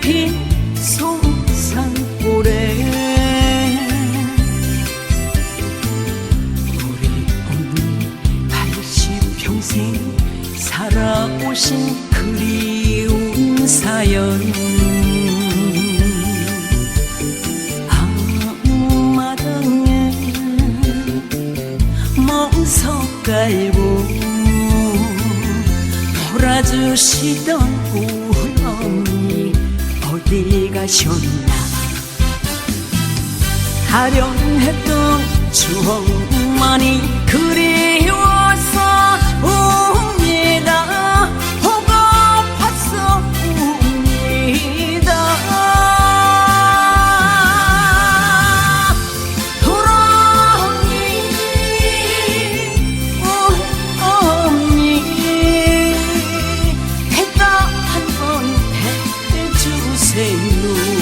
핀 소상고래 우리 어머니 80평생 살아오신 그리운 사연. 앞마당에 멍석 깔고 돌아주시던 꿈 가셨나. 아련했던 추억만이 Senhor.